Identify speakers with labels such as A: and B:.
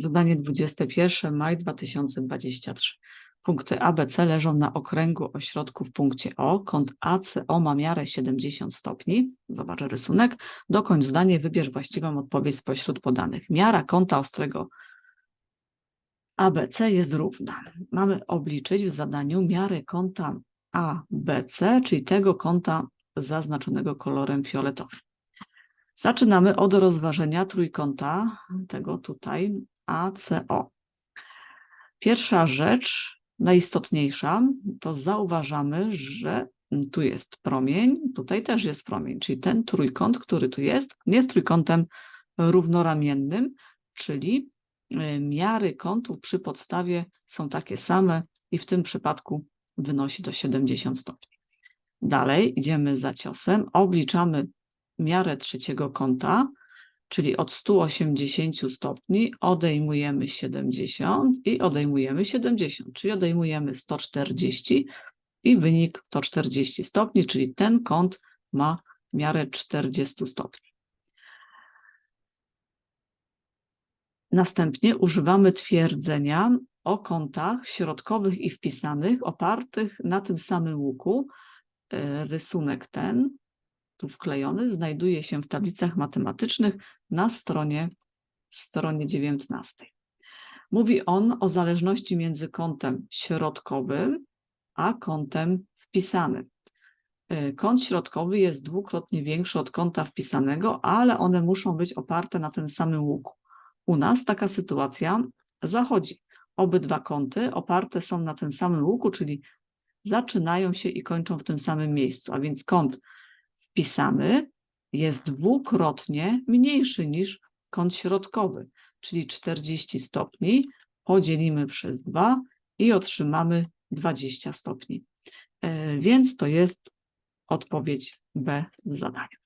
A: Zadanie 21, maj 2023. Punkty ABC leżą na okręgu o środku w punkcie O. Kąt ACO ma miarę 70 stopni. Zobacz rysunek. Dokończ zdanie, wybierz właściwą odpowiedź spośród podanych. Miara kąta ostrego ABC jest równa. Mamy obliczyć w zadaniu miarę kąta ABC, czyli tego kąta zaznaczonego kolorem fioletowym. Zaczynamy od rozważenia trójkąta, tego tutaj ACO. Pierwsza rzecz, najistotniejsza, to zauważamy, że tu jest promień, tutaj też jest promień, czyli ten trójkąt, który tu jest, jest trójkątem równoramiennym, czyli y, miary kątów przy podstawie są takie same i w tym przypadku wynosi to 70 stopni. Dalej idziemy za ciosem, obliczamy miarę trzeciego kąta, czyli od 180 stopni odejmujemy 70 i odejmujemy 70, czyli odejmujemy 140 i wynik to 40 stopni, czyli ten kąt ma miarę 40 stopni. Następnie używamy twierdzenia o kątach środkowych i wpisanych opartych na tym samym łuku. E, Rysunek ten, tu wklejony, znajduje się w tablicach matematycznych na stronie, stronie 19. Mówi on o zależności między kątem środkowym a kątem wpisanym. Y, Kąt środkowy jest dwukrotnie większy od kąta wpisanego, ale one muszą być oparte na tym samym łuku. U nas taka sytuacja zachodzi. Obydwa kąty oparte są na tym samym łuku, czyli zaczynają się i kończą w tym samym miejscu, a więc kąt wpisany jest dwukrotnie mniejszy niż kąt środkowy, czyli 40 stopni podzielimy przez 2 i otrzymamy 20 stopni. E, Więc to jest odpowiedź B w zadaniu.